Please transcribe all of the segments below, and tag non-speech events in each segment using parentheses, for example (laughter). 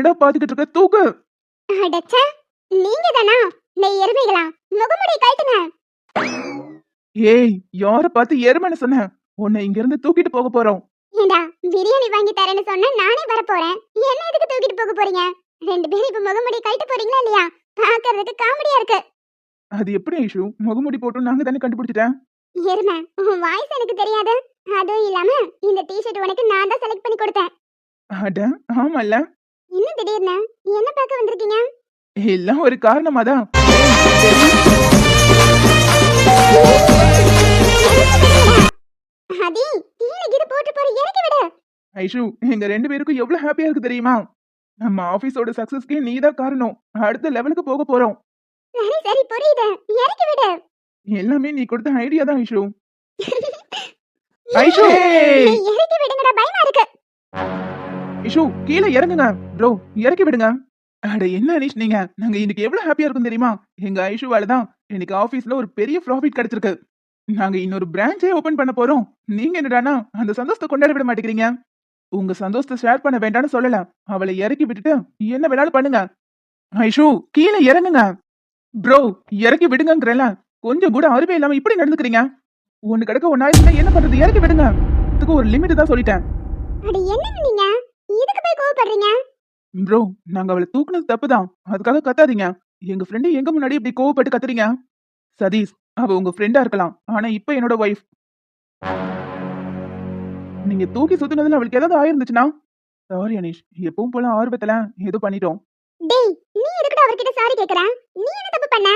என்னடா பாத்துக்கிட்டு இருக்க? தூக்கு. அடச்சே நீங்க தானா நெய் எருமைகளா முகமுடி கழட்டுங்க. ஏய் யார பார்த்து எருமைன்னு சொன்ன? உன்னை இங்க இருந்து தூக்கிட்டு போக போறோம். ஏண்டா பிரியாணி வாங்கி தரேன்னு சொன்னா நானே வர போறேன் என்ன எதுக்கு தூக்கிட்டு போக போறீங்க? ரெண்டு பேரும் இப்ப முகமுடி கழட்ட போறீங்களா இல்லையா? பாக்குறதுக்கு காமெடியா இருக்கு. அது எப்படி ஐஷு? முகமுடி போட்டு நாங்க தானே கண்டுபிடிச்சிட்டேன்? எருமை உன் வாய்ஸ் எனக்கு தெரியாது. அதுவும் இல்லாம இந்த டிஷர்ட் உனக்கு நான் தான் செலக்ட் பண்ணி கொடுத்தேன். அட ஆமால்ல. இன்னும் திடீர்னு? என்ன பார்க்க வந்திருக்கீங்க? எல்லாம் ஒரு காரணமா தான் அதி கீழே இது போட்டு போற இறக்கி விடு. ஐஷு எங்க ரெண்டு பேருக்கும் எவ்வளவு ஹாப்பியா இருக்கு தெரியுமா? நம்ம ஆபீஸோட சக்சஸ்க்கே நீ தான் காரணம். அடுத்த லெவலுக்கு போக போறோம். சரி சரி புரியுது. இறக்கி விடு. எல்லாமே நீ கொடுத்த ஐடியா தான் ஐஷு. ஐஷு இறக்கி விடுங்கடா. பயமா இருக்கு. இஷு கீழே இறங்குங்க. ப்ரோ இறக்கி விடுங்க. அட என்ன அனீஷ் நீங்க? நாங்க இன்னைக்கு எவ்வளவு ஹாப்பியா இருக்கும் தெரியுமா? எங்க ஐஷுவால தான் இன்னைக்கு ஆபீஸ்ல ஒரு பெரிய ப்ராஃபிட் கிடைச்சிருக்கு. நாங்க இன்னொரு பிரான்ச்சே ஓபன் பண்ண போறோம். நீங்க என்னடானா அந்த சந்தோஷத்தை கொண்டாட விட மாட்டேங்கிறீங்க. உங்க சந்தோஷத்தை ஷேர் பண்ண வேண்டாம்னு சொல்லல. அவளை இறக்கி விட்டுட்டு என்ன வேணாலும் பண்ணுங்க. ஐஷு கீழே இறங்குங்க. ப்ரோ இறக்கி விடுங்கங்கிறல. கொஞ்சம் கூட அருமை இல்லாம இப்படி நடந்துக்கிறீங்க. ஒன்னு கிடக்க ஒன்னாயிரம் என்ன பண்றது? இறக்கி விடுங்க. இதுக்கு ஒரு லிமிட் தான் சொல்லிட்டேன். அது என்னங்க நீங்க? இதுக்கு போய் கோவப்படுறீங்க? ப்ரோ நாங்க அவளை தூக்குனது தப்புதான். அதுக்காக கத்தாதீங்க. எங்க ஃப்ரெண்டு எங்க முன்னாடி இப்படி கோவப்பட்டு கத்துறீங்க? சதீஷ் அவ உங்க ஃப்ரெண்டா இருக்கலாம். ஆனா இப்ப என்னோட ஒய்ஃப் நீங்க தூக்கி சுத்துனதுல அவளுக்கு ஏதாவது ஆயிருந்துச்சுன்னா? சாரி அனீஷ் எப்பவும் போல ஆர்வத்துல ஏதோ பண்ணிட்டோம். டேய் நீ எதுக்குடா அவர்கிட்ட சாரி கேக்குற? நீ என்ன தப்பு பண்ண?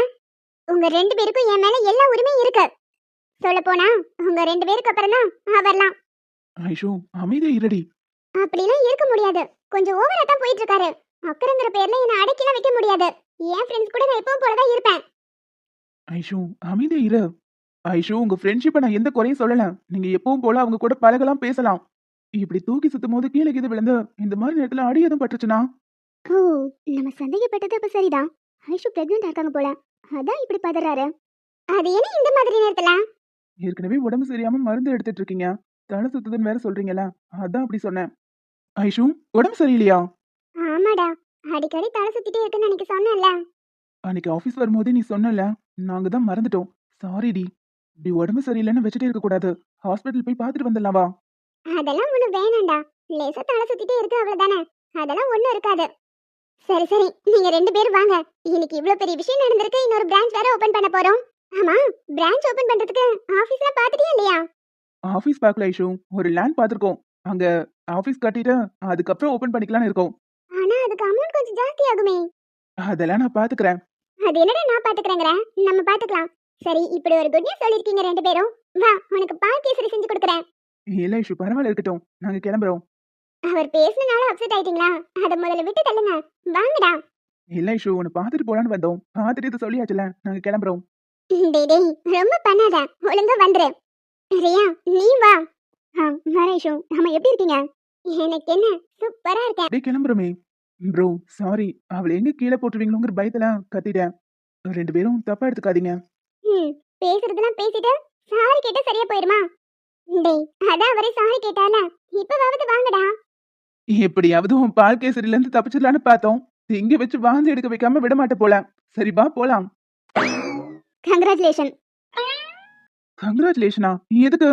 உங்க ரெண்டு பேருக்கும் என் மேல எல்லா உரிமையும் இருக்கு. சொல்ல போனா உங்க ரெண்டு பேருக்கு அப்புறம் தான் அவர்லாம். ஐஷோ அமைதியா இருடி. அப்படிலாம் இருக்க முடியாது. கொஞ்சம் ஓவரா தான் போயிட்டு இருக்காரு அக்கறங்கிற பேர்ல என்ன அடக்கிலாம் வைக்க முடியாது. என் ஃப்ரெண்ட்ஸ் கூட நான் எப்பவும் போலதான் இருப்பேன். ஐஷோ அமைதியா இரு. ஐஷோ உங்க ஃப்ரெண்ட்ஷிப்பை நான் எந்த குறையும் சொல்லல. நீங்க எப்பவும் போல அவங்க கூட பழகலாம் பேசலாம். இப்படி தூக்கி சுத்தும் போது கீழே கீது விழுந்து இந்த மாதிரி நேரத்துல அடி எதுவும் பட்டுச்சுன்னா ஓ நம்ம சந்தேகப்பட்டது அப்ப சரிதான். ஐஷு பிரெக்னெண்டா இருக்காங்க போல. அதான் இப்படி பதறாரு. அது என்ன இந்த மாதிரி நேரத்துல? ஏற்கனவே உடம்பு சரியாம மருந்து எடுத்துட்டு இருக்கீங்க. தலை சுத்துதுன்னு வேற சொல்றீங்களா அதான் அப்படி சொன்னேன். ஐஷு உடம்பு சரியில்லையா? ஆமாடா. அடிக்கடி தலை சுத்திட்டே இருக்குன்னு அன்னைக்கு சொன்னேன்ல. அன்னைக்கு ஆபீஸ் வரும்போதே நீ சொன்னல நாங்க தான் மறந்துட்டோம். சாரி டி. இப்படி உடம்பு சரியில்லைன்னு வச்சுட்டே இருக்க கூடாது. ஹாஸ்பிட்டல் போய் பார்த்துட்டு வந்துடலாம் வா. அதெல்லாம் ஒண்ணு வேணாம்டா. லேசா தலை சுத்திட்டே இருக்கு அவ்வளவுதானே. அதெல்லாம் ஒண்ணும் இருக்காது. சரி சரி. நீங்க ரெண்டு பேரும் வாங்க. இன்னைக்கு இவ்ளோ பெரிய விஷயம் நடந்திருக்கு. இன்னொரு பிரான்ச் வேற ஓபன் பண்ண போறோம். ஆமா பிரான்ச் ஓபன் பண்றதுக்கு ஆபீஸ்லாம் பாத்துட்டியா இல்லையா? ஆபீஸ் பார்க்கல ஐஷு. ஒரு லேண்ட் பார்த்துருக்கோம். அங்க ஆபீஸ் கட்டிட்டு அதுக்கப்புறம் ஓபன் பண்ணிக்கலாம்னு இருக்கோம். ஆனா அதுக்கு அமௌண்ட் கொஞ்சம் ஜாஸ்தி ஆகுமே அதெல்லாம் நான் பாத்துக்கிறேன். அது என்னடா நான் பாத்துக்கறேங்கற? நம்ம பாத்துக்கலாம். சரி இப்படி ஒரு குட் நியூஸ் சொல்லிருக்கீங்க ரெண்டு பேரும். வா உனக்கு பால் கேசரி செஞ்சு கொடுக்கறேன். இல்ல ஐஷு பரவாயில்ல இருக்கட்டும். நாங்க கிளம்புறோம். அவர் பேசுனனால அப்செட் ஆயிட்டீங்களா? அத முதல்ல விட்டு தள்ளுங்க. வாங்கடா. இல்ல ஐஷு உன்னை பார்த்துட்டு போலான்னு வந்தோம். பார்த்துட்டு இது சொல்லியாச்சுல நாங்க கிளம்புறோம். டேய் டேய் ரொம்ப பண்ணாத. ஒழுங்கா வந்துரு. ரியா நீ வா. ஆ நரேஷு நாம எப்படி இருக்கீங்க? எனக்கு என்ன சூப்பரா இருக்கேன். அப்படியே கிளம்புறோமே. ப்ரோ சாரி அவளை எங்க கீழே போட்டுருவீங்களோங்கிற பயத்துல கத்திட்டேன். ரெண்டு பேரும் தப்பா எடுத்துக்காதீங்க. ம் பேசுறதெல்லாம் பேசிட்டு சாரி கேட்டா சரியா போயிருமா? டேய் அதான் அவரே சாரி கேட்டால இப்பவாவது வாங்கடா. எப்படியாவது உன் பால் கேசரில இருந்து தப்பிச்சிடலான்னு பார்த்தோம். இங்க வச்சு வாந்தி எடுக்க வைக்காம விட மாட்ட போல. சரி வா போலாம். கங்க்ராச்சுலேஷன் கங்க்ராச்சுலேஷனா எதுக்கு?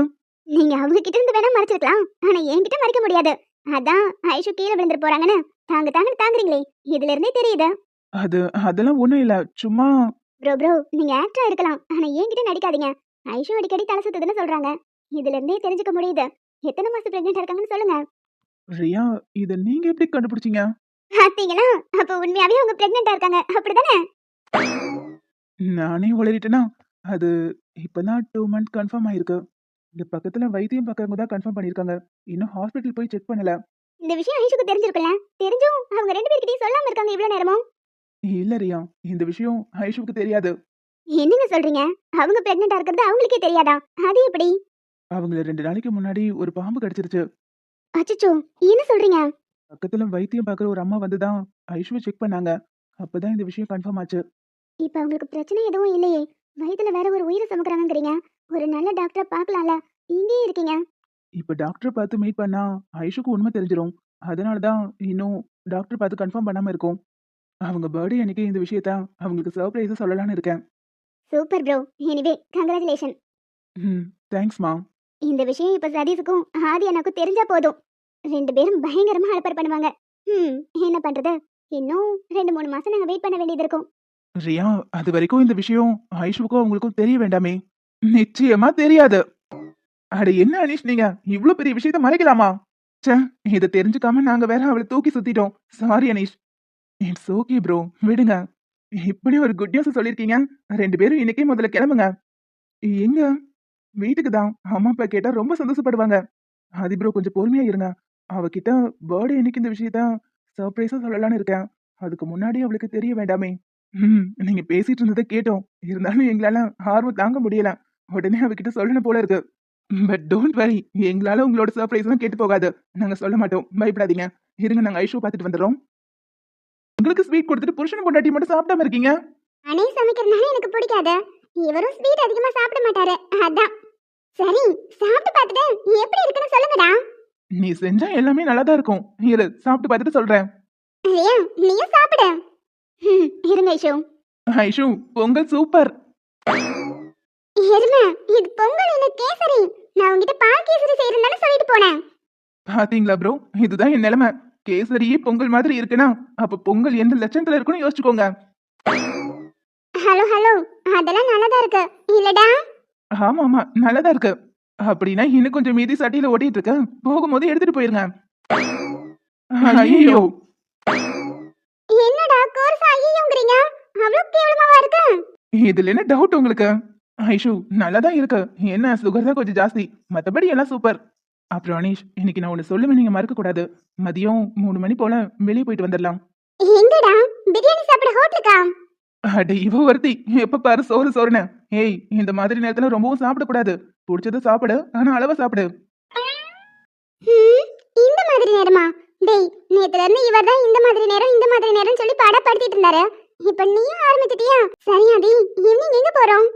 நீங்க அவங்க கிட்ட இருந்து வேணா மறைச்சிருக்கலாம். ஆனா என்கிட்ட மறைக்க முடியாது. அதான் ஐஷு கீழே விழுந்துட்டு போறாங்கன்னு. தாங்க தாங்க தாங்குறீங்களே. இதுல இருந்தே தெரியுது. அது அதெல்லாம் ஒண்ணும் இல்ல. சும்மா ப்ரோ ப்ரோ நீங்க ஆக்டரா இருக்கலாம். ஆனா என்கிட்ட நடிக்காதீங்க. ஐஷு அடிக்கடி தலை சுத்துதுன்னு சொல்றாங்க. இதுல இருந்தே தெரிஞ்சுக்க முடியுது. எத்தனை மாசம் பிரெக்னெண்டா இருக்காங்கன்னு சொல்லுங்க. ரியா இத நீங்க எப்படி கண்டுபிடிச்சீங்க? பாத்தீங்களா? அப்ப உண்மையாவே அவங்க பிரெக்னெண்டா இருக்காங்க. அப்படிதானே? நானே உளறிட்டேனா? அது இப்பதான் டூ மந்த் கன்ஃபார்ம் ஆயிருக்கு. இங்க பக்கத்துல வைத்தியம் பார்க்கறவங்க தான் கன்ஃபார்ம் பண்ணிருக்காங்க இன்னும் ஹாஸ்பிட்டல் போய் செக் பண்ணல. இந்த விஷயம் ஐஷுக்கு தெரிஞ்சிருக்குல்ல? தெரிஞ்சும் அவங்க ரெண்டு பேர்கிட்டயும் சொல்லாம இருக்காங்க இவ்வளவு நேரமும். இல்ல ரியா இந்த விஷயம் ஐஷுக்கு தெரியாது. என்னங்க சொல்றீங்க? அவங்க பிரெக்னெண்டா இருக்கிறது அவங்களுக்கே தெரியாதா? அது எப்படி? அவங்கள ரெண்டு நாளைக்கு முன்னாடி ஒரு பாம்பு கடிச்சிருச்சு. அச்சச்சோ என்ன சொல்றீங்க? பக்கத்துல வைத்தியம் பார்க்குற ஒரு அம்மா வந்து தான் ஐஷுவை செக் பண்ணாங்க. அப்பதான் இந்த விஷயம் கன்ஃபார்ம் ஆச்சு. இப்ப அவங்களுக்கு பிரச்சனை எதுவும் இல்லையே. வயித்துல வேற ஒரு உயிரை சுமக்குறாங்கங்கிறீங்க. ஒரு நல்ல டாக்டரை பார்க்கலாம்ல. இங்கேயே இருக்கீங்க. இப்ப டாக்டரை பார்த்து மீட் பண்ணா ஐஷுக்கு உண்மை தெரிஞ்சிரும். அதனால தான் இன்னும் டாக்டர் பார்த்து கன்ஃபார்ம் பண்ணாம இருக்கோம். அவங்க பர்த்டே அன்னைக்கு இந்த விஷயத்த அவங்களுக்கு சர்ப்ரைஸா சொல்லலாம்னு இருக்கேன். சூப்பர் ப்ரோ எனிவே கங்க்ராச்சுலேஷன் ம் தேங்க்ஸ்மா இந்த விஷயம் இப்ப சதீஷுக்கும் ஆதி அண்ணாக்கும் தெரிஞ்சா போதும். ரெண்டு பேரும் பயங்கரமா அலப்பர் பண்ணுவாங்க. ம் என்ன பண்றது? இன்னும் ரெண்டு மூணு மாசம் நாங்க வெயிட் பண்ண வேண்டியது இருக்கும். ரியா அது வரைக்கும் இந்த விஷயம் ஐஷுவுக்கும் அவங்களுக்கும் தெரிய வேண்டாமே. நிச்சயமா தெரியாது. அட என்ன அனீஷ் நீங்க? இவ்வளவு பெரிய விஷயத்த மறைக்கலாமா? ச்சே இதை தெரிஞ்சுக்காம நாங்க வேற அவளை தூக்கி சுத்திட்டோம். Sorry Aneesh. It's okay bro விடுங்க. இப்படி ஒரு குட் நியூஸ் சொல்லியிருக்கீங்க ரெண்டு பேரும் இன்னைக்கே முதல்ல கிளம்புங்க. எங்க? வீட்டுக்கு தான். அம்மா அப்பா கேட்டா ரொம்ப சந்தோஷப்படுவாங்க. ஆதி ப்ரோ கொஞ்சம் பொறுமையா இருங்க. அவகிட்ட பர்த்டே இன்னைக்கு இந்த விஷயத்த சர்ப்ரைஸா சொல்லலாம்னு இருக்கேன். அதுக்கு முன்னாடி அவளுக்கு தெரிய வேண்டாமே. ம் நீங்க பேசிட்டு இருந்ததை கேட்டோம். இருந்தாலும் எங்களால ஆர்வம் தாங்க முடியல. உடனே அவகிட்ட சொல்லணும் போல இருக்கு. பட் டோன்ட் வரி எங்களால உங்களோட சர்ப்ரைஸ் எல்லாம் கேட்டு போகாது. நாங்க சொல்ல மாட்டோம். பயப்படாதீங்க. இருங்க நாங்க ஐஷோ பார்த்துட்டு வந்துடுறோம். உங்களுக்கு ஸ்வீட் கொடுத்துட்டு புருஷன் பொண்டாட்டி மட்டும் சாப்பிடாம இருக்கீங்க? அனே சமைக்கிறதுனால எனக்கு பிடிக்காது. இவரும் ஸ்வீட் அதிகமா சாப்பிட மாட்டாரு. அதான். சரி சாப்பிட்டு பார்த்துட்டு எப்படி இருக்குன்னு சொல்லுங்கடா. நீ செஞ்சா எல்லாமே நல்லா தான் இருக்கும். இரு சாப்பிட்டு பார்த்துட்டு சொல்றேன். நீயும் சாப்பிடு. இருங்க ஐஷோ. ஐஷு பொங்கல் சூப்பர். எருமை இது பொங்கல் இல்ல கேசரி. நான் உங்ககிட்ட பால் கேசரி செய்யறேன்னு சொல்லிட்டு போனேன். பாத்தீங்களா ப்ரோ இதுதான் என் நிலைமை. கேசரியே பொங்கல் மாதிரி இருக்குன்னா அப்ப பொங்கல் எந்த லட்சணத்துல இருக்குன்னு யோசிச்சுக்கோங்க. ஹலோ ஹலோ அதெல்லாம் நல்லதா இருக்கு. இல்லடா. ஆமா ஆமா நல்லதா இருக்கு. அப்படின்னா இன்னும் கொஞ்சம் மீதி சட்டியில ஓட்டிட்டு இருக்க போகும்போது எடுத்துட்டு போயிருங்க. ஐயோ. அவ்வளவு கேவலமாவா இருக்கு? இதுல என்ன டவுட் உங்களுக்கு? ஐஷு நல்லாதான் இருக்கு. என்ன சுகர் தான் கொஞ்சம் ஜாஸ்தி. மத்தபடி எல்லாம் சூப்பர் அப்புறம் அனீஷ் இன்னைக்கு நான் ஒண்ணு சொல்லுவேன் நீங்க மறக்க கூடாது. மதியம் மூணு மணி போல வெளியே போயிட்டு வந்துடலாம். எங்கடா? பிரியாணி சாப்பிட ஹோட்டலுக்கா? அட இவ ஒருத்தி. எப்ப பாரு சோறு சோறுன்னு. ஏய் இந்த மாதிரி நேரத்துல ரொம்பவும் சாப்பிடக்கூடாது பிடிச்சது சாப்பிடு ஆனா அளவா சாப்பிடு. இந்த மாதிரி நேரமா? டேய் நேத்துல இருந்து இவர் தான் இந்த மாதிரி நேரம் இந்த மாதிரி நேரம் சொல்லி பாடப்படுத்திட்டு இருந்தாரு. இப்ப நீயும் ஆரம்பிச்சிட்டியா? சரி அதி ஈவினிங் எங்க போறோம்?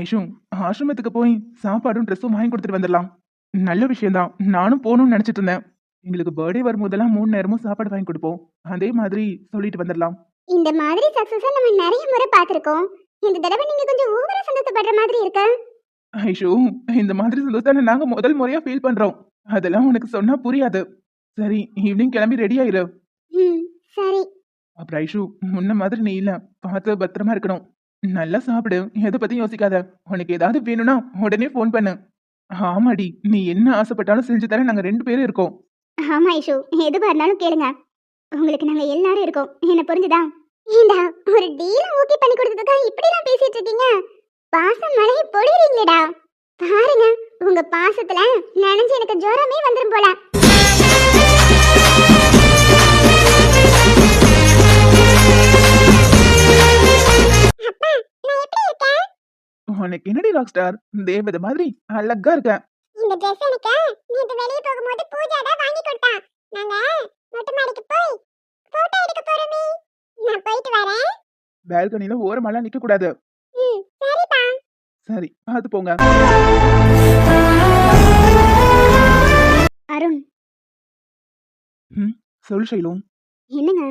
ஐஷு ஆசிரமத்துக்கு போய் சாப்பாடும் ட்ரெஸ்ஸும் வாங்கி கொடுத்துட்டு வந்துடலாம். நல்ல விஷயம்தான். நானும் போகணும்னு நினைச்சிட்டு இருந்தேன். எங்களுக்கு பர்த்டே வரும்போதெல்லாம் மூணு நேரமும் சாப்பாடு வாங்கி கொடுப்போம். அதே மாதிரி சொல்லிட்டு வந்துடலாம். இந்த மாதிரி சக்சஸ நம்ம நிறைய முறை பார்த்திருக்கோம். இந்த தடவை நீங்க கொஞ்சம் ஓவரா சந்தோஷப்படுற மாதிரி இருக்கு. ஐஷு இந்த மாதிரி சந்தோஷத்தை நாங்க முதல் முறையா ஃபீல் பண்றோம். அதெல்லாம் உனக்கு சொன்னா புரியாது. சரி ஈவினிங் கிளம்பி ரெடி ஆயிரு. சரி. அப்புறம் ஐஷு முன்ன மாதிரி நீ இல்ல. பார்த்து பத்திரமா இருக்கணும். நல்லா சாப்பிடு. எதை பத்தி யோசிக்காத. உனக்கு ஏதாவது வேணும்னா உடனே ஃபோன் பண்ணு. ஆமாடி. நீ என்ன ஆசைப்பட்டாலும் செஞ்சு தர நாங்க ரெண்டு பேரும் இருக்கோம். ஆமா ஐஷு. எது இருந்தாலும் கேளுங்க. உங்களுக்கு நாங்க எல்லாரும் இருக்கோம். என்ன புரிஞ்சுதா? ஏண்டா ஒரு டீல ஓகே பண்ணி கொடுத்ததுக்கு இப்படி எல்லாம் பேசிட்டு இருக்கீங்க. பாசம் மழையை பொழியறீங்களேடா. பாருங்க உங்க பாசத்துல நினைஞ்சு எனக்கு ஜோரமே வந்துரும் போல. உனக்கு என்னடி ராக் ஸ்டார் தேவதை மாதிரி அழகா இருக்க. இந்த ட்ரெஸ் எனக்கு நேத்து வெளிய போகும்போது பூஜா தான் வாங்கி கொடுத்தா நாங்க மொட்டை மாடிக்கு போய் போட்டோ எடுக்க போறோமே. நான் போயிட்டு வரேன். பால்கனில ஓரமெல்லாம் நிக்க கூடாது. ம் சரிப்பா. சரி பார்த்து போங்க. அருண். சொல் ஷைலும் என்னங்க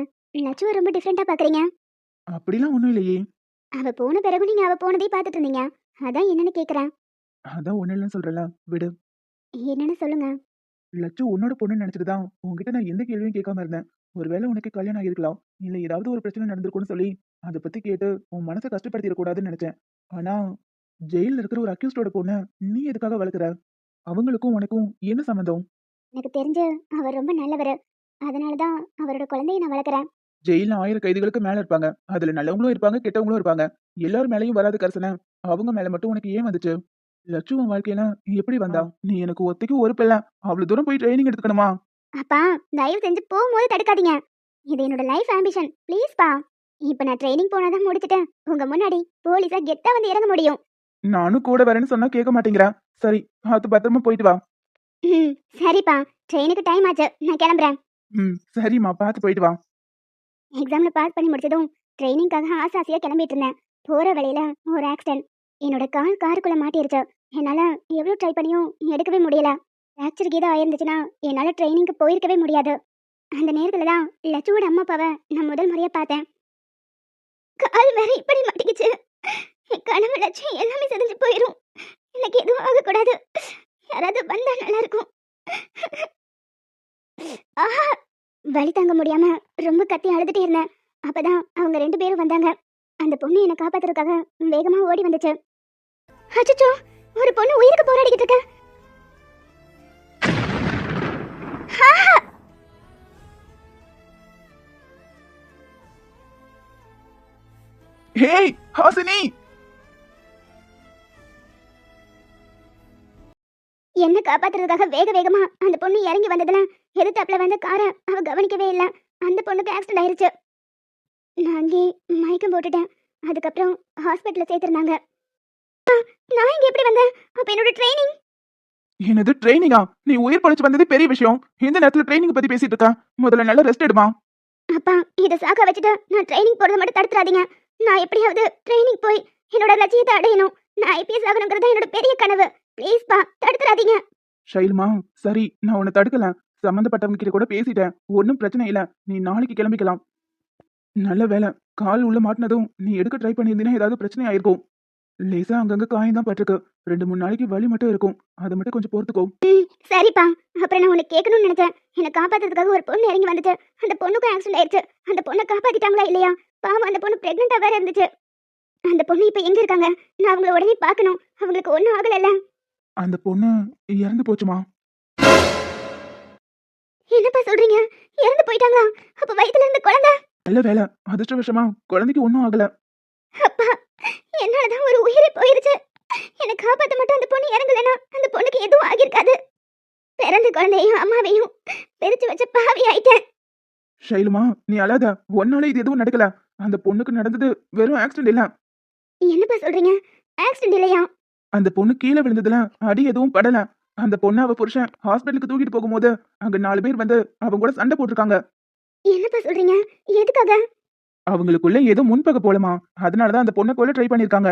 லட்சுவ ரொம்ப டிஃப்ரெண்டா பாக்குறீங்க? அப்படிலாம் ஒண்ணும் இல்லையே. அவ போன பிறகு நீங்க அவ போனதே பார்த்துட்டு இருந்தீங்க. அதான் என்னன்னு கேக்குறேன். அதான் ஒண்ணு இல்லைன்னு சொல்றல விடு. என்னன்னு சொல்லுங்க. லட்சு உன்னோட பொண்ணுன்னு நினைச்சிட்டு தான் உன்கிட்ட நான் எந்த கேள்வியும் கேட்காம இருந்தேன். ஒருவேளை உனக்கு கல்யாணம் ஆகிருக்கலாம் இல்ல ஏதாவது ஒரு பிரச்சனை நடந்திருக்கும்னு சொல்லி அதை பத்தி கேட்டு உன் மனசை கஷ்டப்படுத்திட கூடாதுன்னு நினைச்சேன். ஆனா ஜெயில இருக்கிற ஒரு அக்யூஸ்டோட பொண்ணை நீ எதுக்காக வளர்க்குற அவங்களுக்கும் உனக்கும் என்ன சம்மந்தம் எனக்கு தெரிஞ்சு அவர் ரொம்ப நல்லவர். அதனால தான் அவரோட குழந்தைய நான் வளர்க்குறேன் ஜெயில ஆயிரம் கைதிகளுக்கு மேல இருப்பாங்க. அதுல நல்லவங்களும் இருப்பாங்க கெட்டவங்களும் இருப்பாங்க. எல்லாரும் மேலயும் வராத கரிசனை. அவங்க மேல மட்டும் உனக்கு ஏன் வந்துச்சு? லட்சு உன் வாழ்க்கையில எப்படி வந்தா? நீ எனக்கு ஒத்தைக்கு ஒரு பிள்ளை. அவ்வளவு தூரம் போய் ட்ரைனிங் எடுத்துக்கணுமா? அப்பா தயவு செஞ்சு போகும்போது தடுக்காதீங்க. இது என்னோட லைஃப் ஆம்பிஷன் ப்ளீஸ் பா. இப்போ நான் ட்ரைனிங் போனாதான் முடிச்சிட்டேன். உங்க முன்னாடி போலீஸா கெத்தா வந்து இறங்க முடியும். நானும் கூட வரேன்னு சொன்னா கேட்க மாட்டேங்கிறா. சரி பார்த்து பத்திரமா போயிட்டு வா. ம் சரிப்பா. ட்ரெயினுக்கு டைம் ஆச்சு. நான் கிளம்புறேன். ம் சரிம்மா. பார்த்து போயிட்டு வா. எக்ஸாம்ல பாஸ் பண்ணி முடிச்சதும் ட்ரைனிங்காக ஆசை ஆசையாக கிளம்பிட்டு இருந்தேன் போற வழியில ஒரு ஆக்சிடென்ட் என்னோட கால் காருக்குள்ள மாட்டிருச்சு. என்னால எவ்வளவு ட்ரை பண்ணியும் எடுக்கவே முடியல. ஃப்ராக்சர் கீதம் ஆயிருந்துச்சுன்னா என்னால ட்ரைனிங்க்கு போயிருக்கவே முடியாது. அந்த நேரத்துல தான் லட்சுவோட அம்மா அப்பாவை நான் முதல் முறையா பார்த்தேன். கால் வேற இப்படி மாட்டிக்கிச்சு. கனவு லட்சம் எல்லாமே செதஞ்சு போயிடும் எனக்கு எதுவும் ஆகக்கூடாது. யாராவது வந்தா நல்லா இருக்கும். ஆஹா! வழி தாங்க முடியாம ரொம்ப கத்தி அழுதுட்டே இருந்தேன். அப்பதான் அவங்க ரெண்டு பேரும் வந்தாங்க. அந்த பொண்ணு என்னை காப்பாத்துறதுக்காக வேகமா ஓடி வந்துச்சு. அச்சச்சோ ஒரு பொண்ணு உயிருக்கு போராடிக்கிட்டு இருக்க! ஹேய் ஹாசினி! என்ன காப்பாத்துறதுக்காக வேக வேகமா அந்த பொண்ணு இறங்கி வந்ததுல எதிர்த்தாப்புல வந்த காரை அவ கவனிக்கவே இல்ல. அந்த பொண்ணுக்கு ஆக்சிடென்ட் ஆயிருச்சு. நான் அங்கே மயக்கம் போட்டுட்டேன். அதுக்கப்புறம் ஹாஸ்பிட்டல்ல சேர்த்திருந்தாங்க. நான் இங்க எப்படி வந்தேன்? அப்ப என்னோட ட்ரைனிங் என்னது ட்ரைனிங்கா நீ உயிர் பழிச்சு வந்தது பெரிய விஷயம். இந்த நேரத்துல ட்ரைனிங் பத்தி பேசிட்டு இருக்க முதல்ல நல்லா ரெஸ்ட் எடுமா? அப்பா இத சாக்கா வச்சுட்டு நான் ட்ரைனிங் போறத மட்டும் தடுத்துறாதீங்க. நான் எப்படியாவது ட்ரைனிங் போய் என்னோட லட்சியத்தை அடையணும். நான் ஐபிஎஸ் ஆகணுங்கிறது என்னோட பெரிய கனவு. ப்ளீஸ் பா தடுத்துறாதீங்க. ஷைலுமா சரி நான் உன்னை தடுக்கல. சம்மந்தப்பட்டவங்க கிட்ட கூட பேசிட்டேன். ஒன்றும் பிரச்சனை இல்ல. நீ நாளைக்கு கிளம்பிக்கலாம். நல்ல வேலை கால் உள்ள மாட்டினதும் நீ எடுக்க ட்ரை பண்ணியிருந்தீங்கன்னா ஏதாவது பிரச்சனை ஆயிருக்கும். லேசா அங்கங்க காயம் தான் பட்டிருக்கு. ரெண்டு மூணு நாளைக்கு வலி மட்டும் இருக்கும். அதை மட்டும் கொஞ்சம் பொறுத்துக்கோ. சரிப்பா. அப்புறம் நான் உன்னை கேட்கணும்னு நினைச்சேன். என்னை காப்பாத்துறதுக்காக ஒரு பொண்ணு இறங்கி வந்துச்சு. அந்த பொண்ணுக்கும் ஆக்சிடென்ட் ஆயிடுச்சு அந்த பொண்ணை காப்பாத்திட்டாங்களா இல்லையா? பாவம் அந்த பொண்ணு பிரெக்னெண்டா வேற இருந்துச்சு. அந்த பொண்ணு இப்ப எங்க இருக்காங்க? நான் அவங்கள உடனே பார்க்கணும். அவங்களுக்கு ஒண்ணும் ஆகலல்ல. அந்த பொண்ணு இறந்து போச்சுமா? என்னப்பா சொல்றீங்க? இறந்து போயிட்டாங்களா? அப்ப வயித்துல இருந்த குழந்தை? நல்ல வேலை அதிர்ஷ்டவசமா. குழந்தைக்கு ஒன்றும் ஆகல. அப்பா என்னாலதான் ஒரு உயிரே போயிருச்சு. என்னை காப்பாத்த மட்டும் அந்த பொண்ணு இறங்கலனா அந்த பொண்ணுக்கு எதுவும் ஆகியிருக்காது. பிறந்த குழந்தையும் அம்மாவையும் பிரிச்சு வச்ச பாவி ஆயிட்டேன். ஷைலுமா நீ அழாத. ஒன்னால இது எதுவும் நடக்கல. அந்த பொண்ணுக்கு நடந்தது வெறும் ஆக்சிடென்ட் இல்ல. என்னப்பா சொல்றீங்க? ஆக்சிடென்ட் இல்லையா? அந்த பொண்ணு கீழே விழுந்ததுல அடி எதுவும் படல. அந்த பொண்ணு அவ புருஷன் ஹாஸ்பிட்டலுக்கு தூக்கிட்டு போகும்போது அங்க நாலு பேர் வந்து அவங்க கூட சண்டை போட்டிருக்காங்க. என்னப்பா சொல்றீங்க? எதுக்காக? அவங்களுக்குள்ள ஏதோ முன்பக போலமா. அதனாலதான் அந்த பொண்ணை கொல்ல ட்ரை பண்ணிருக்காங்க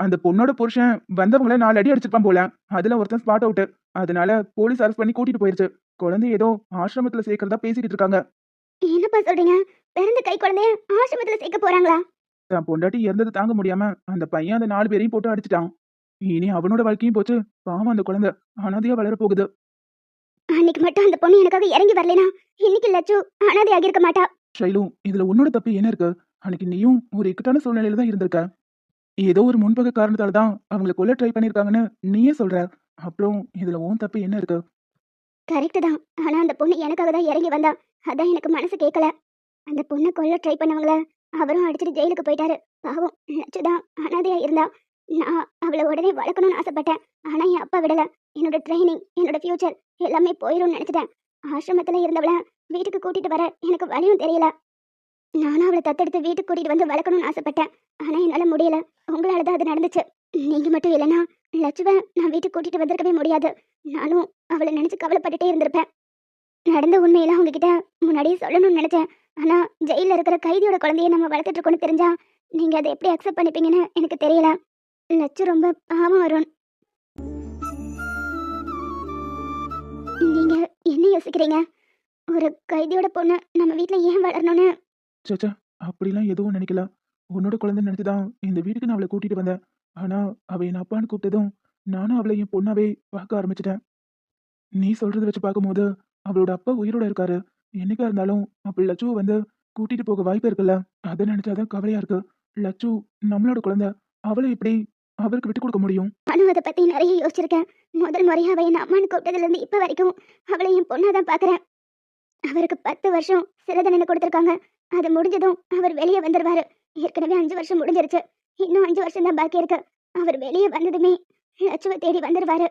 அந்த பொண்ணோட புருஷன் வந்தவங்கள நாலு அடி அடிச்சிருப்பான் போல. அதுல ஒருத்தன் ஸ்பாட் அவுட் அதனால போலீஸ் அரெஸ்ட் பண்ணி கூட்டிட்டு போயிருச்சு. குழந்தை ஏதோ ஆசிரமத்துல சேர்க்கறதா பேசிக்கிட்டு இருக்காங்க. என்னப்பா சொல்றீங்க? பிறந்த கை குழந்தைய ஆசிரமத்துல சேர்க்க போறாங்களா? தான் பொண்டாட்டி இறந்தது தாங்க முடியாம அந்த பையன் அந்த நாலு பேரையும் போட்டு அடிச்சிட்டான். இனி அவனோட வாழ்க்கையும் போச்சு. பாவம் அந்த குழந்தை. அனாதையா வளர போகுது அன்னைக்கு மட்டும் அந்த பொண்ணு எனக்காக இறங்கி வரலைனா? இன்னைக்கு லட்சு அனாதை ஆகியிருக்க மாட்டா? ஷைலு இதுல உன்னோட தப்பு என்ன இருக்கு? அன்னைக்கு நீயும் ஒரு இக்கட்டான சூழ்நிலையில தான் இருந்திருக்க. ஏதோ ஒரு முன்பக காரணத்தால தான் அவங்களை கொல்ல ட்ரை பண்ணிருக்காங்கன்னு நீயே சொல்ற. அப்புறம் இதுல உன் தப்பு என்ன இருக்கு? கரெக்ட் தான். ஆனா அந்த பொண்ணு எனக்காக தான் இறங்கி வந்தா. அதான் எனக்கு மனசு கேட்கல அந்த பொண்ணை கொல்ல ட்ரை பண்ணவங்கள அவரும் அடிச்சிட்டு ஜெயிலுக்கு போயிட்டாரு. பாவம் லட்சு தான் அனாதையா இருந்தா. நான் அவளை உடனே வளர்க்கணும்னு ஆசைப்பட்டேன். ஆனா என் அப்பா விடல. என்னோட ட்ரைனிங் என்னோட ஃபியூச்சர் எல்லாமே போயிடும்னு நினைச்சிட்டேன். ஆசிரமத்துல இருந்தவள வீட்டுக்கு கூட்டிட்டு வர எனக்கு வழியும் தெரியல. நானும் அவளை தத்தெடுத்து வீட்டுக்கு கூட்டிட்டு வந்து வளர்க்கணும்னு ஆசைப்பட்டேன். ஆனா என்னால முடியல. உங்களால தான் அது நடந்துச்சு. நீங்க மட்டும் இல்லைன்னா லட்சுவை நான் வீட்டுக்கு கூட்டிட்டு வந்திருக்கவே முடியாது. நானும் அவளை நினைச்சு கவலைப்பட்டுட்டே இருந்திருப்பேன். நடந்த உண்மையெல்லாம் உங்ககிட்ட முன்னாடியே சொல்லணும்னு நினைச்சேன். ஆனா ஜெயில இருக்கிற கைதியோட குழந்தைய நம்ம வளர்த்துட்டு இருக்கோம்னு தெரிஞ்சா நீங்க அதை எப்படி அக்செப்ட் பண்ணிப்பீங்கன்னு எனக்கு தெரியல. லட்சு ரொம்ப பாவம் வரும் நீங்க என்ன யோசிக்கிறீங்க? ஒரு கைதியோட பொண்ணு நம்ம வீட்ல ஏன் வளரணும்னு? சேச்சா அப்படிலாம் எதுவும் நினைக்கல. உன்னோட குழந்தை நினைச்சுதான் இந்த வீட்டுக்கு நான் அவளை கூட்டிட்டு வந்தேன். ஆனா அவ என் அப்பான்னு கூப்பிட்டதும் நானும் அவளை என் பொண்ணாவே பார்க்க ஆரம்பிச்சிட்டேன். நீ சொல்றத வச்சு பார்க்கும்போது அவளோட அப்பா உயிரோட இருக்காரு. என்னைக்கா இருந்தாலும் அப்படி லட்சுவை வந்து கூட்டிட்டு போக வாய்ப்பு இருக்குல்ல? அதை நினைச்சாதான் கவலையா இருக்கு. லட்சு நம்மளோட குழந்தை. அவளை எப்படி அவருக்கு விட்டு கொடுக்க முடியும். நானும் அதை பத்தி நிறைய யோசிச்சிருக்கேன். முதல் முறையா அவ என் அம்மான்னு கூப்பிட்டதுல இருந்து இப்ப வரைக்கும் அவளை என் பொண்ணா தான் அவருக்கு பத்து வருஷம் சிறை தண்டனை கொடுத்துருக்காங்க. அது முடிஞ்சதும் அவர் வெளியே வந்துருவாரு. ஏற்கனவே அஞ்சு வருஷம் முடிஞ்சிருச்சு. இன்னும் அஞ்சு வருஷம் தான் பாக்கி இருக்கு. அவர் வெளியே வந்ததுமே லட்சுவை தேடி வந்துருவாரு.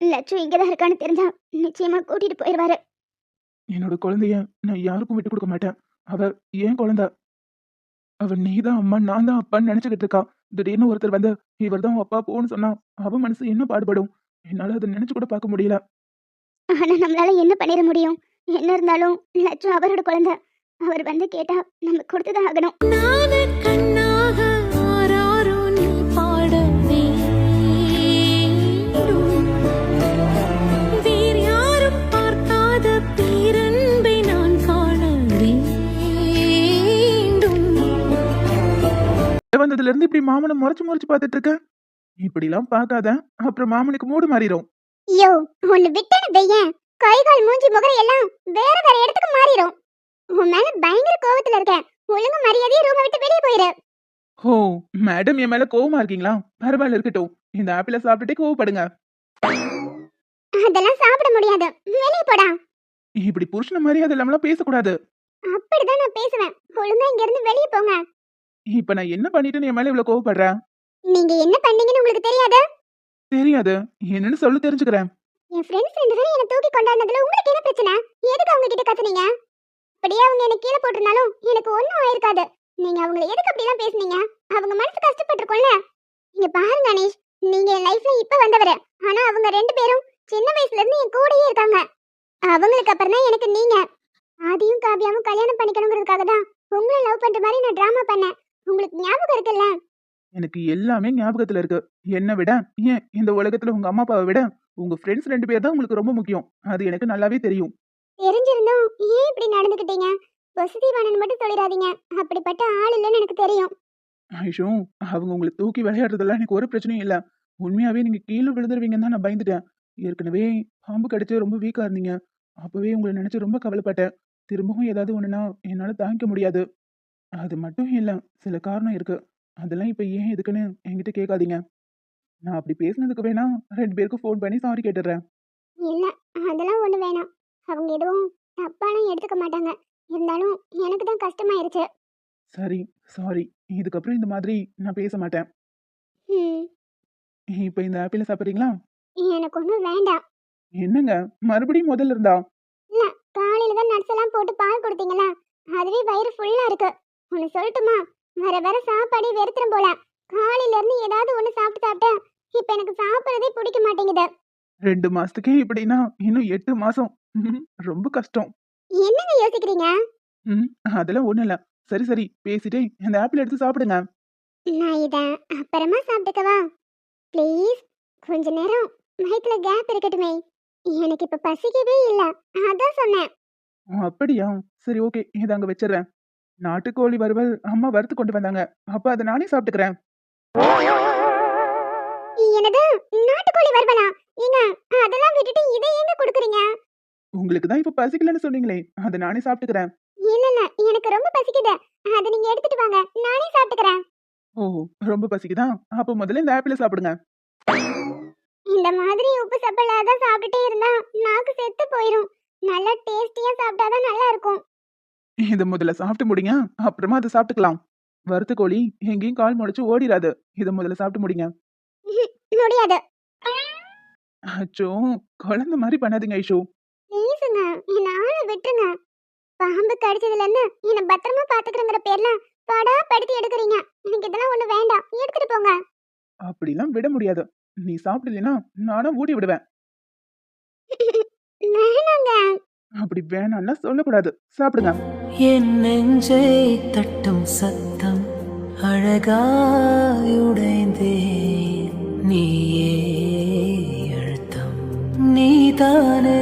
லட்சு இங்கதான் இருக்கான்னு தெரிஞ்சா நிச்சயமா கூட்டிட்டு போயிருவாரு. என்னோட குழந்தைய நான் யாருக்கும் விட்டு கொடுக்க மாட்டேன். அவ ஏன் குழந்தை. அவ நீதான் அம்மா நான் தான் அப்பான்னு நினைச்சுக்கிட்டு இருக்கா. திடீர்னு ஒருத்தர் வந்து இவர் தான் அப்பா போன்னு சொன்னா அவ மனசு என்ன பாடுபடும். என்னால அதை நினைச்சு கூட பார்க்க முடியல. ஆனா நம்மளால என்ன பண்ணிட முடியும்? என்ன இருந்தாலும் லட்சு அவரோட குழந்தை. அவர் வந்து கேட்டா நம்ம கொடுத்துதான் ஆகணும். வந்ததுல இருந்து இப்படி மாமனை முறைச்சு முறைச்சு பார்த்துட்டு இருக்க இப்படிலாம் பார்க்காத அப்புறம் மாமனுக்கு மூடு மாறிடும் யோ ஒன்னு விட்டன வெய்யன் கை கால் மூஞ்சி முகர எல்லாம் வேற வேற இடத்துக்கு மாறிடும் உன் மேல பயங்கர கோவத்துல இருக்கேன் ஒழுங்கு மரியாதையா ரூமை விட்டு வெளியே போயிரு. ஓ மேடம் என் மேல கோவமா இருக்கீங்களா? பரவாயில்ல இருக்கட்டும். இந்த ஆப்பிள சாப்பிட்டுட்டே கோவப்படுங்க. அதெல்லாம் சாப்பிட முடியாது. வெளியே போடா. இப்படி புருஷன மாதிரி அதெல்லாம் பேசக்கூடாது. அப்படிதான் நான் பேசுவேன். ஒழுங்கா இங்க இருந்து வெளியே போங்க. இப்ப நான் என்ன பண்ணிட்டு என் மேல இவ்வளவு கோவப்படுற? நீங்க என்ன பண்ணீங்கன்னு உங்களுக்கு தெரியாது? தெரியாது. என்னன்னு சொல்லு தெரிஞ்சுக்கிறேன். என் ஃப்ரெண்ட்ஸ் ரெண்டு பேரும் என்ன தூக்கி கொண்டாடுனதுல உங்களுக்கு என்ன பிரச்சனை? எதுக்கு அவங்க கிட்ட கத்துனீங்க? அப்படியே அவங்க என்ன கீழே போட்டிருந்தாலும் எனக்கு ஒண்ணும் ஆயிருக்காது. நீங்க அவங்கள எதுக்கு அப்படிலாம் பேசுனீங்க? அவங்க மனசு கஷ்டப்பட்டிருக்கும்ல. இங்க பாருங்க அனீஷ் நீங்க என் லைஃப்ல இப்ப வந்தவர். ஆனா அவங்க ரெண்டு பேரும் சின்ன வயசுல இருந்து என் கூடயே இருக்காங்க. அவங்களுக்கு அப்புறம் தான் எனக்கு நீங்க. ஆதியும் காவியாவும் கல்யாணம் பண்ணிக்கணுங்கிறதுக்காக தான் உங்களை லவ் பண்ற மாதிரி நான் டிராமா பண்ணேன். உங்களுக்கு ஞாபகம் இருக்குல்ல? எனக்கு எல்லாமே ஞாபகத்துல இருக்கு. என்னை விட ஏன் இந்த உலகத்துல உங்க அம்மா அப்பாவை விட உங்க ஃப்ரெண்ட்ஸ் ரெண்டு பேர் தான் உங்களுக்கு ரொம்ப முக்கியம். அது எனக்கு நல்லாவே தெரியும். தெரிஞ்சிருந்தும் ஏன் இப்படி நடந்துக்கிட்டீங்க வசதிவானன் மட்டும் சொல்லிடாதீங்க. அப்படிப்பட்ட ஆள் இல்லைன்னு எனக்கு தெரியும். ஐஷோ அவங்க உங்களை தூக்கி விளையாடுறதெல்லாம் எனக்கு ஒரு பிரச்சனையும் இல்ல. உண்மையாவே நீங்க கீழே விழுந்துருவீங்கன்னு தான் நான் பயந்துட்டேன். ஏற்கனவே பாம்பு கடிச்சு ரொம்ப வீக்கா இருந்தீங்க. அப்பவே உங்களை நினைச்சு ரொம்ப கவலைப்பட்டேன். திரும்பவும் ஏதாவது ஒண்ணுனா என்னால தாங்கிக்க முடியாது. அது மட்டும் இல்ல. சில காரணம் இருக்கு. அதெல்லாம் இப்ப ஏன் எதுக்குன்னு என்கிட்ட கேட்காதீங்க. நான் அப்படி பேசுனதுக்கு வேணா ரெண்டு பேருக்கும் ஃபோன் பண்ணி சாரி கேட்டுடுறேன். இல்ல அதெல்லாம் ஒண்ணு வேணாம். அவங்க எதுவும் தப்பாலாம் எடுத்துக்க மாட்டாங்க. இருந்தாலும் எனக்கு தான் கஷ்டமாயிருச்சு. சரி சாரி இதுக்கப்புறம் இந்த மாதிரி நான் பேச மாட்டேன். ம், இப்ப இந்த ஆப்பிள சாப்பிட்றீங்களா? எனக்கு ஒன்றும் வேண்டாம். என்னங்க? மறுபடியும் முதல்ல இருந்தா? இல்ல காலையில தான் நட்ஸ் எல்லாம் போட்டு பால் கொடுத்தீங்களா அதுவே வயிறு ஃபுல்லா இருக்கு. ஒன்னு சொல்லட்டுமா? வர வர சாப்பாடே வெறுத்துறேன் போல. காலையில இருந்து ஏதாவது ஒண்ணு சாப்பிட்டு சாப்பிட்டேன் இப்ப எனக்கு சாப்பிடுறதே பிடிக்க மாட்டேங்குது. ரெண்டு மாசத்துக்கே இப்படின்னா இன்னும் எட்டு மாசம். ம்ஹும். ரொம்ப கஷ்டம். என்னங்க யோசிக்கிறீங்க? ம் அதெல்லாம் ஒண்ணும் இல்ல. சரி சரி. பேசிட்டே இந்த ஆப்பிள் எடுத்து சாப்பிடுங்க. நான் இத அப்புறமா சாப்பிட்டுக்கவா? ப்ளீஸ் கொஞ்ச நேரம் வயிற்றுல கேப் இருக்கட்டுமே. எனக்கு இப்ப பசிக்கவே இல்ல. அதான் சொன்னேன். ஓ, அப்படியா? சரி ஓகே இதை அங்க வச்சிடுறேன். நாட்டுக்கோழி வறுவல் அம்மா வறுத்து கொண்டு வந்தாங்க. அப்ப அதை நானே சாப்பிட்டுக்கிறேன். என்னது? நாட்டுக்கோழி வறுவலா? ஏங்க அதெல்லாம் விட்டுட்டு இதை ஏங்க கொடுக்குறீங்க? உங்களுக்கு தான் இப்ப பசிக்கலன்னு சொன்னீங்களே அதை நானே சாப்பிட்டுக்கிறேன். இல்ல இல்ல எனக்கு ரொம்ப பசிக்குது. அதை நீங்க எடுத்துட்டு வாங்க நானே சாப்பிட்டுக்கிறேன். ஓ ரொம்ப பசிக்குதா? அப்ப முதல்ல இந்த ஆப்பிள சாப்பிடுங்க. இந்த மாதிரி உப்பு சப்பலாத சாப்பிட்டுட்டே இருந்தா நாக்கு செத்து போயிடும் நல்லா டேஸ்டியா சாப்பிட்டாதான் நல்லா இருக்கும். இதை முதல்ல சாப்பிட்டு முடிங்க. அப்புறமா அதை சாப்பிட்டுக்கலாம். வறுத்த கோழி எங்கேயும் கால் முளைச்சு ஓடிராது இதை முதல்ல சாப்பிட்டு முடிங்க. (laughs) முடியாது. அச்சோ குழந்தை மாதிரி பண்ணாதீங்க ஐஷோ. ப்ளீஸுங்க என்ன ஆள விட்டுருங்க. பாம்பு கடிச்சதுல இருந்து என்ன பத்திரமா பாத்துக்கிறங்கிற பேர்ல படா படுத்தி எடுக்கிறீங்க. எனக்கு இதெல்லாம் ஒண்ணு வேண்டாம். எடுத்துட்டு போங்க. அப்படிலாம் விட முடியாது. நீ சாப்பிடலைன்னா நானும் ஊடி விடுவேன். (laughs) வேணாங்க. அப்படி வேணாம்னா சொல்லக்கூடாது. சாப்பிடுங்க. என் நெஞ்சை தட்டும் சத்தம் அழகாயுடைந்தே நீயே அழுத்தம். நீதானே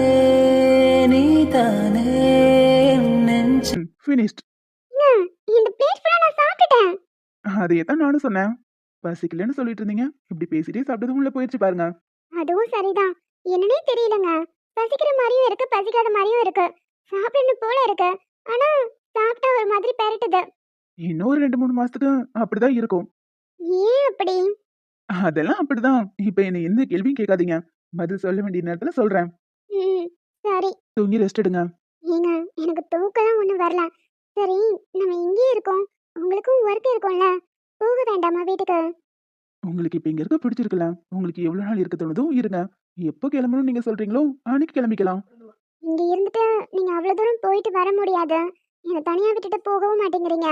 நீதானே நெஞ்ச. ஃபினிஷ்ட் இந்த பிளேட் ஃபுல்லா நான் சாப்பிட்டுட்டேன். அதையே தான் நானும் சொன்னேன். பசிக்கலன்னு சொல்லிட்டு இருந்தீங்க. இப்படி பேசிட்டே சாப்பிட்டதும் உள்ள போயிடுச்சு பாருங்க. அதுவும் சரிதான். என்னன்னே தெரியலங்க. பசிக்கிற மாதிரியும் இருக்கு பசிக்காத மாதிரியும் இருக்கு. சாப்பிடணும் போல இருக்கு. ஆனா சாப்பிட்டா ஒரு மாதிரி பெரட்டுது. இன்னும் ஒரு ரெண்டு மூணு மாசத்துக்கு அப்படிதான் இருக்கும். ஏன் அப்படி? அதெல்லாம் அப்படிதான். இப்ப என்ன எந்த கேள்வியும் கேட்காதீங்க. பதில் சொல்ல வேண்டிய நேரத்துல சொல்றேன். ம் சரி. தூங்கி ரெஸ்ட் எடுங்க. ஏங்க எனக்கு தூக்கலாம் ஒண்ணும் வரல. சரி நம்ம இங்கேயே இருக்கோம். உங்களுக்கும் ஒர்க் இருக்கும்ல. போக வேண்டாமா வீட்டுக்கு? உங்களுக்கு இப்ப இங்க இருக்க பிடிச்சிருக்கல உங்களுக்கு எவ்வளவு நாள் இருக்க தோணுதோ இருங்க. எப்போ கிளம்பணும் நீங்க சொல்றீங்களோ அன்னைக்கு கிளம்பிக்கலாம். இங்க இருந்துட்டு நீங்க அவ்வளவு தூரம் போயிட்டு வர முடியாது? என்னை தனியா விட்டுட்டு போகவும் மாட்டேங்கிறீங்க.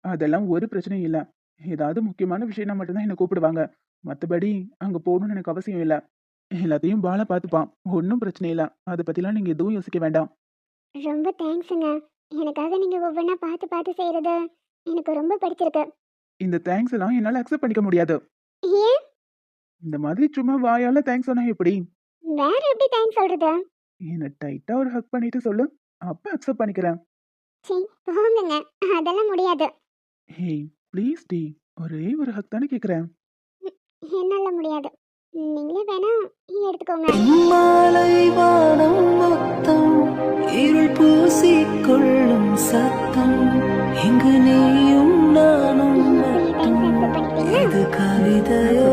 அதெல்லாம் ஒரு பிரச்சனையும் இல்ல. ஏதாவது முக்கியமான விஷயம்னா மட்டும்தான் என்ன கூப்பிடுவாங்க. மத்தபடி அங்க போகணும்னு எனக்கு அவசியம் இல்ல. எல்லாத்தையும் பாலா பார்த்துப்பான். ஒன்றும் பிரச்சனை இல்ல. அதை பத்திலாம் நீங்க எதுவும் யோசிக்க வேண்டாம். ரொம்ப தேங்க்ஸுங்க. எனக்காக நீங்க ஒவ்வொன்றா பார்த்து பார்த்து செய்யறது எனக்கு ரொம்ப பிடிச்சிருக்கு. இந்த தேங்க்ஸ் எல்லாம் என்னால அக்செப்ட் பண்ணிக்க முடியாது. இந்த மாதிரி சும்மா வாயால தேங்க்ஸ் சொன்னா எப்படி? வேற எப்படி தேங்க்ஸ் சொல்றது? என்ன டைட்டா ஒரு ஹக் பண்ணிட்டு சொல்லு. அப்ப அக்செப்ட் பண்ணிக்கிறேன். சரி போங்கங்க. அதெல்லாம் முடியாது. ஹே ப்ளீஸ் டி. ஒரே ஒரு ஹக் தானே கேக்குறேன். என்னால முடியாது. நீங்களே வேணா எடுத்துக்கோங்க. மாலை வானம் மொத்தம் இருள் பூசி கொள்ளும் சத்தம். இங்கு நீயும் நானும் இது கவிதையோ?